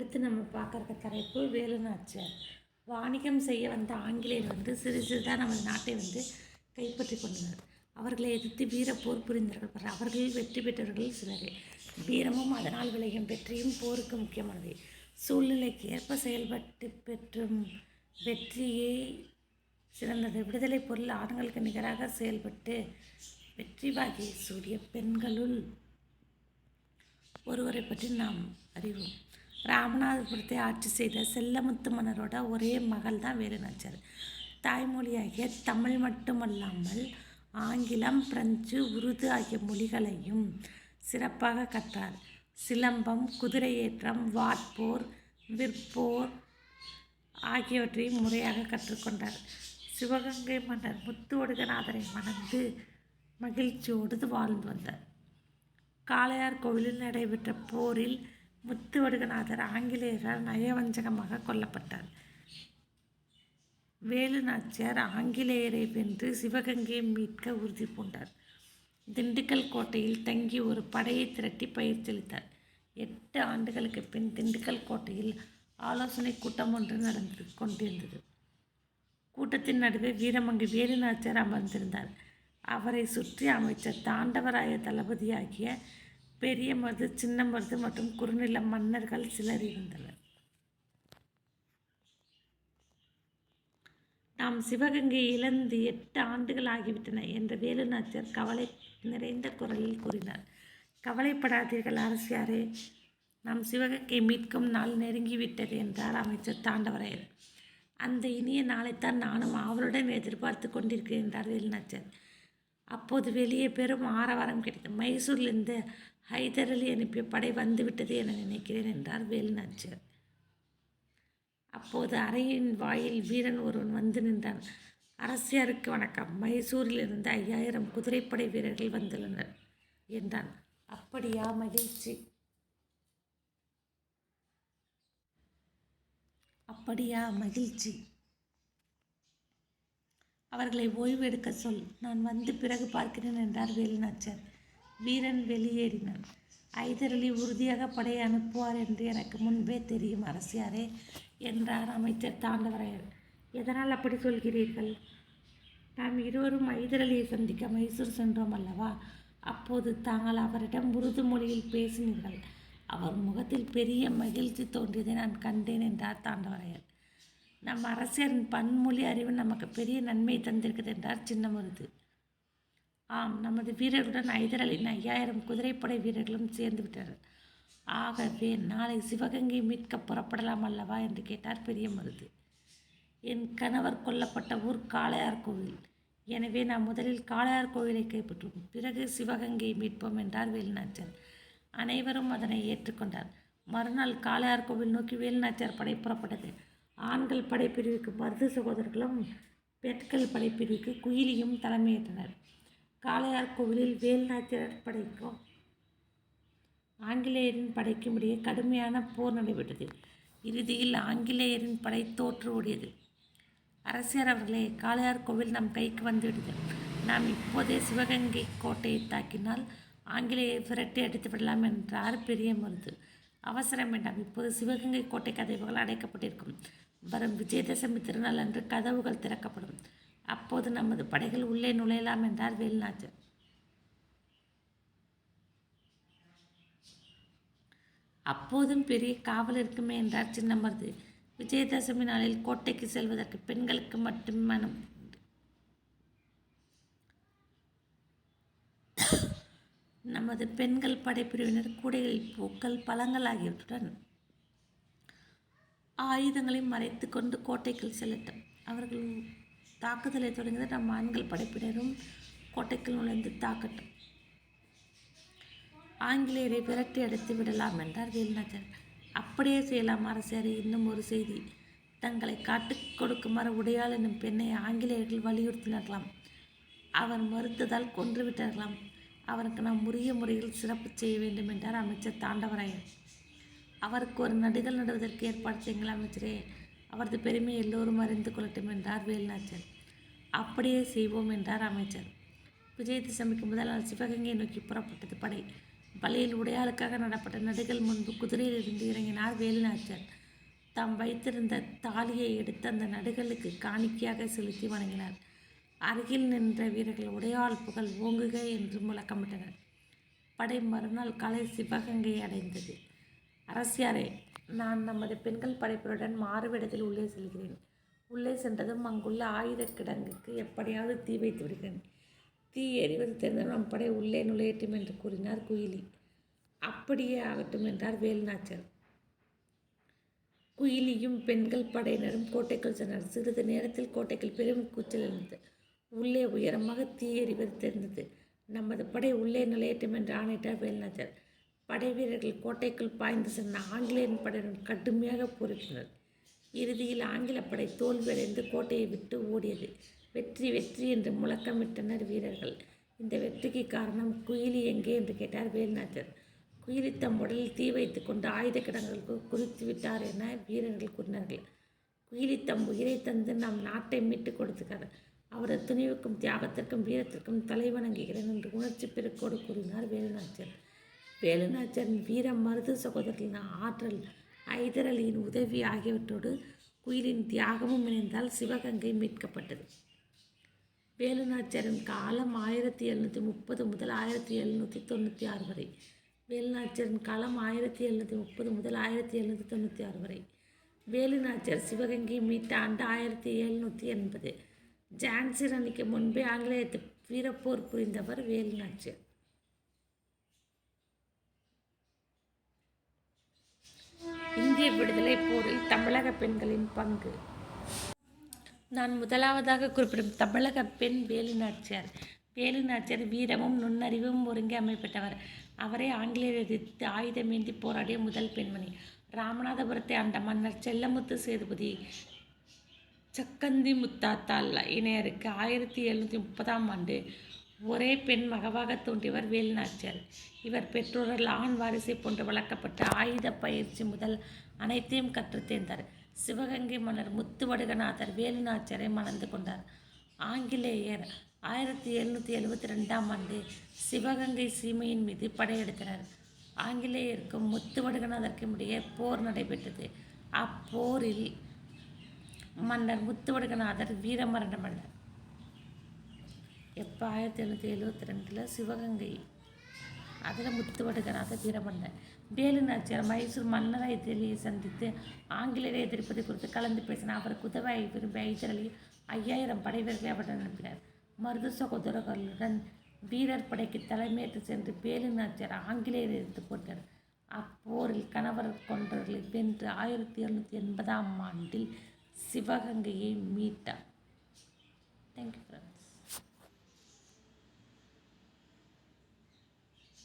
அடுத்து நம்ம பார்க்குறக்க தலைப்பு வேலுநாச்சியார். வாணிகம் செய்ய வந்த ஆங்கிலேயர் வந்து சிறு சிறிதாக நமது நாட்டை வந்து கைப்பற்றி கொண்டனர். அவர்களை எதிர்த்து வீர போர் புரிந்தார்கள் பலர் அவர்கள் வெற்றி பெற்றவர்கள் சிலரே. வீரமும் அதனால் விளையும் வெற்றியும் போருக்கு முக்கியமானது சூழ்நிலைக்கு ஏற்ப செயல்பட்டு பெற்றும் வெற்றியே சிறந்தது. விடுதலை பொருள் ஆண்களுக்கு நிகராக செயல்பட்டு வெற்றி வாகி சூடிய பெண்களுள் ஒருவரை பற்றி நாம் அறிவோம். ராமநாதபுரத்தை ஆட்சி செய்த செல்லமுத்து மன்னரோட ஒரே மகள் தான் வேலுநாச்சியார். தாய்மொழியாகிய தமிழ் மட்டுமல்லாமல் ஆங்கிலம் பிரெஞ்சு உருது ஆகிய மொழிகளையும் சிறப்பாக கற்றார். சிலம்பம் குதிரையேற்றம் வாட்போர் விற்போர் ஆகியவற்றையும் முறையாக கற்றுக்கொண்டார் சிவகங்கை மன்னர் முத்து ஒடுகநாதரை மணந்து மகிழ்ச்சியோடு வாழ்ந்து வந்தார். காளையார் கோவிலில் நடைபெற்ற போரில் முத்துவடுகநாதர் ஆங்கிலேயரால் நயவஞ்சகமாக கொல்லப்பட்டார். வேலு நாச்சியார் ஆங்கிலேயரை வென்று சிவகங்கையை மீட்க உறுதி பூண்டார். திண்டுக்கல் கோட்டையில் தங்கி ஒரு படையை திரட்டி பயிற்சியளித்தார். எட்டு ஆண்டுகளுக்கு பின் திண்டுக்கல் கோட்டையில் ஆலோசனை கூட்டம் ஒன்று நடந்து கொண்டிருந்தது. கூட்டத்தின் நடுவே வீரமங்கு வேலு நாச்சியார் அமர்ந்திருந்தார். அவரை சுற்றி அமைச்சர் தாண்டவராய தளபதியாகிய பெரிய மருது சின்ன மருது மற்றும் குறுநில மன்னர்கள் சிலர் இருந்தனர். நாம் சிவகங்கை இழந்து எட்டு ஆண்டுகள் ஆகிவிட்டன என்ற வேலுநாச்சியார் கவலை நிறைந்த குரலில் கூறினார். கவலைப்படாதீர்கள் அரசியாரே நாம் சிவகங்கை மீட்கும் நாள் நெருங்கிவிட்டது என்றார் அமைச்சர் தாண்டவராயர். அந்த இனிய நாளைத்தான் நானும் அவருடன் எதிர்பார்த்து கொண்டிருக்கிறேன் என்றார் வேலுநாச்சியார். அப்போது வெளியே பெரும் ஆரவாரம் கிடைத்தது. மைசூரிலிருந்து ஹைதர் அலி அனுப்பிய படை வந்துவிட்டது என நினைக்கிறேன் என்றார் வேலுநாச்சியார். அப்போது அறையின் வாயில் வீரன் ஒருவன் வந்து நின்றான். அரசியாருக்கு வணக்கம். மைசூரில் இருந்து ஐயாயிரம் குதிரைப்படை வீரர்கள் வந்துள்ளனர் என்றான். அப்படியா மகிழ்ச்சி அப்படியா மகிழ்ச்சி. அவர்களை ஓய்வு எடுக்க சொல். நான் வந்து பிறகு பார்க்கிறேன் என்றார் வேலுநாச்சர் வீரன் வெளியேறினான். ஐதரலி அலி உறுதியாக படையை அனுப்புவார் என்று எனக்கு முன்பே தெரியும் அரசியாரே என்றார் அமைச்சர் தாண்டவராயர். எதனால் அப்படி சொல்கிறீர்கள்? நாம் இருவரும் ஐதரலியை அலியை சந்திக்க மைசூர் சென்றோம் அல்லவா? அப்போது தாங்கள் அவரிடம் உருது மொழியில் பேசினீர்கள். அவர் முகத்தில் பெரிய மகிழ்ச்சி தோன்றியதை நான் கண்டேன் என்றார் தாண்டவரையர். நம் அரசியரின் பன்மொழி அறிவு நமக்கு பெரிய நன்மை தந்திருக்கிறது என்றார் சின்னமருது. ஆம் நமது வீரர்களுடன் ஐதர் ஐயாயிரம் குதிரைப்படை வீரர்களும் சேர்ந்து விட்டனர். ஆகவே நாளை சிவகங்கை மீட்க புறப்படலாம் அல்லவா என்று கேட்டார் பெரிய மருது என் கணவர் கொல்லப்பட்ட ஊர் காளையார் கோவில். எனவே நாம் முதலில் காளையார் கோவிலை கைப்பற்றுவோம் பிறகு சிவகங்கையை மீட்போம் என்றார் வேலுநாச்சியார் அனைவரும் அதனை ஏற்றுக்கொண்டார். மறுநாள் காளையார் கோவில் நோக்கி வேலுநாச்சியார் படை புறப்பட்டது. ஆண்கள் படைப்பிரிவுக்கு மருது சகோதரர்களும் பெண்கள் படைப்பிரிவுக்கு குயிலியும் தலைமையேற்றனர். காளையார் கோவிலில் வேலுநாச்சியார் படைக்கும். ஆங்கிலேயரின் படைக்கும் இடையே கடுமையான போர் நடைபெற்றது. இறுதியில் ஆங்கிலேயரின் படை தோற்று ஓடியது. அரசியர் அவர்களே காளையார் கோவில் நம் கைக்கு வந்துவிட்டது நாம் இப்போதே சிவகங்கை கோட்டையை தாக்கினால் ஆங்கிலேயர் விரட்டி அடித்து விடலாம் என்றார் பெரிய மருது. அவசரம் வேண்டாம் இப்போது சிவகங்கை கோட்டை கதவுகள் அடைக்கப்பட்டிருக்கும். வரும் விஜயதசமி திருநாள் அன்று கதவுகள் திறக்கப்படும். அப்போது நமது படைகள் உள்ளே நுழையலாம் என்றார் வேலுநாச்சியார் அப்போதும் பெரிய காவல் இருக்குமே என்றார் சின்னமருது. விஜயதசமி நாளில் கோட்டைக்கு செல்வதற்கு பெண்களுக்கு மட்டும் மனம் நமது பெண்கள் படைப்பிரிவினர் கூடைகளில் பூக்கள் பழங்கள் ஆகியவற்றுடன் ஆயுதங்களை மறைத்து கொண்டு கோட்டைக்குள் செல்லட்டும். அவர்கள் தாக்குதலை தொடங்கிய நம் ஆண்கள் படைப்பினரும் கோட்டைக்குள் நுழைந்து தாக்கட்டும். ஆங்கிலேயரை விரட்டி அடித்து விடலாம் என்றார் வேலுநாச்சர். அப்படியே செய்யலாம் அரசியாரே இன்னும் ஒரு செய்தி. தங்களை காட்டுக் கொடுக்குமாறு உடையாள் என்னும் பெண்ணை ஆங்கிலேயர்கள் வலியுறுத்தினார்களாம் அவர் மறுத்ததால் கொன்று விட்டார்களாம். அவருக்கு நாம் உரிய முறையில் சிறப்பு செய்ய வேண்டும் என்றார் அமைச்சர் தாண்டவராயன். அவருக்கு ஒரு நடுகள் நடுவதற்கு ஏற்பாடு செய்யுங்கள் அமைச்சரே. அவரது பெருமை எல்லோரும் அறிந்து கொள்ளட்டும் என்றார் வேலுநாச்சர். அப்படியே செய்வோம் என்றார் அமைச்சர். விஜயதசமிக்கு முதல் நாள் சிவகங்கையை நோக்கி புறப்பட்டது படை. பலியில் உடையாளுக்காக நடப்பட்ட நடுகள் முன்பு குதிரையிலிருந்து இறங்கினார் வேலுநாச்சர். தாம் வைத்திருந்த தாலியை எடுத்து அந்த நடுகளுக்கு காணிக்கையாக செலுத்தி வணங்கினார். அருகில் நின்ற வீரர்கள் உடையாள் புகழ் ஓங்குக என்று முழக்கமிட்டனர். படை மறுநாள் காலை சிவகங்கை அடைந்தது. அரசியாரே நான் நமது பெண்கள் படைப்பினுடன் மாறுவிடத்தில் உள்ளே செல்கிறேன். உள்ளே சென்றதும் அங்குள்ள ஆயுத கிடங்குக்கு எப்படியாவது தீ வைத்து விடுகிறேன். தீ எரிவது தெரிந்த நம் படை உள்ளே நுழையட்டும் என்று கூறினார் குயிலி. அப்படியே ஆகட்டும் என்றார் வேலுநாச்சர். குயிலியும் பெண்கள் படையினரும் கோட்டைக்குள் சென்றனர். சிறிது நேரத்தில் கோட்டைக்குள் பெரும் கூச்சல் இருந்தது உள்ளே உயரமாக தீ எறிவது தெரிந்தது. நமது படை உள்ளே நுழையட்டும் என்று ஆணையிட்டார் வேலுநாச்சர். படை வீரர்கள் கோட்டைக்குள் பாய்ந்து சென்ற ஆங்கிலேயன் படையினர் கடுமையாக போரிட்டனர். இறுதியில் ஆங்கில படை தோல்வியடைந்து கோட்டையை விட்டு ஓடியது. வெற்றி வெற்றி என்று முழக்கமிட்டனர் வீரர்கள். இந்த வெற்றிக்கு காரணம் குயிலி எங்கே என்று கேட்டார் வேலுநாச்சர் குயிலி தம் உடலில் தீ வைத்து கொண்டு ஆயுத கிடங்களுக்கு குறித்து விட்டார் என வீரர்கள் கூறினார்கள். குயிலி தம் உயிரை தந்து நம் நாட்டை மீட்டு கொடுத்துக்கார் அவரது துணிவுக்கும் தியாகத்திற்கும் வீரத்திற்கும் தலை வணங்குகிறேன் என்று உணர்ச்சி பெருக்கோடு கூறினார் வேலுநாச்சர் வேலுநாச்சரின் வீரம் மருது சகோதரர்களின் ஆற்றல் ஐதர் அலியின் உதவி ஆகியவற்றோடு குயிலின் தியாகமும் இணைந்தால் சிவகங்கை மீட்கப்பட்டது. வேலுநாச்சியாரின் காலம் ஆயிரத்தி எழுநூற்றி முப்பது முதல் ஆயிரத்தி எழுநூற்றி தொண்ணூற்றி ஆறு வரை. வேலுநாச்சியாரின் காலம் ஆயிரத்தி எழுநூற்றி முப்பது முதல் ஆயிரத்தி எழுநூற்றி தொண்ணூற்றி ஆறு வரை. வேலுநாச்சியார் சிவகங்கை மீட்ட ஆண்டு ஆயிரத்தி எழுநூற்றி எண்பது. ஜான்சி ராணிக்கு முன்பே ஆங்கிலேயத்து வீரப்போர் புரிந்தவர் வேலுநாச்சியார். இந்திய விடுதலை போரில் தமிழக பெண்களின் பங்கு. நான் முதலாவதாக குறிப்பிடும் தமிழக பெண் வேலுநாச்சியார் வேலுநாச்சியார் வீரமும் நுண்ணறிவும் ஒருங்கே அமைப்பட்டவர். அவரே ஆங்கிலேயர் எதிர்த்து ஆயுதமேந்தி போராடிய முதல் பெண்மணி. ராமநாதபுரத்தை ஆண்ட மன்னர் செல்லமுத்து சேதுபதி சக்கந்தி முத்தாத்தால் இணையருக்கு ஆயிரத்தி எழுநூற்றி முப்பதாம் ஆண்டு ஒரே பெண் மகவாக தோன்றியவர் வேலுநாச்சியார். இவர் பெற்றோர்கள் ஆண் வாரிசை போன்று வளர்க்கப்பட்ட ஆயுத பயிற்சி முதல் அனைத்தையும் கற்றுத் தேர்ந்தார். சிவகங்கை மன்னர் முத்துவடுகநாதர் வேலுநாச்சியாரை மணந்து கொண்டார். ஆங்கிலேயர் ஆயிரத்தி எழுநூற்றி எழுபத்தி ரெண்டாம் ஆண்டு சிவகங்கை சீமையின் மீது படையெடுத்தனர் ஆங்கிலேயருக்கும் முத்துவடுகநாதருக்கும் இடையே போர் நடைபெற்றது. அப்போரில் மன்னர் முத்துவடுகநாதர் வீரமரணமடைந்தார். எப்போ ஆயிரத்தி எழுநூற்றி எழுபத்தி ரெண்டில் சிவகங்கை. அதில் முத்துவடுகராக வீரமன்னன். வேலு நாச்சியார் மைசூர் மன்னரை ஐத்திரலியை சந்தித்து ஆங்கிலேயரை எதிர்ப்பது குறித்து கலந்து பேசினார். அவருக்கு உதவ பெரும் ஐத்திரலி ஐயாயிரம் படை வீரர்களை அவரிடம் அனுப்பினார். மருது சகோதரர்களுடன் வீரர் படைக்கு தலைமையேற்று சென்று வேலு நாச்சியார் ஆங்கிலேயரை எதிர்த்து போட்டார் அப்போரில் கணவர் கொன்றவர்களை வென்று ஆயிரத்தி எழுநூற்றி எண்பதாம் ஆண்டில் சிவகங்கையை மீட்டார். தேங்க்யூ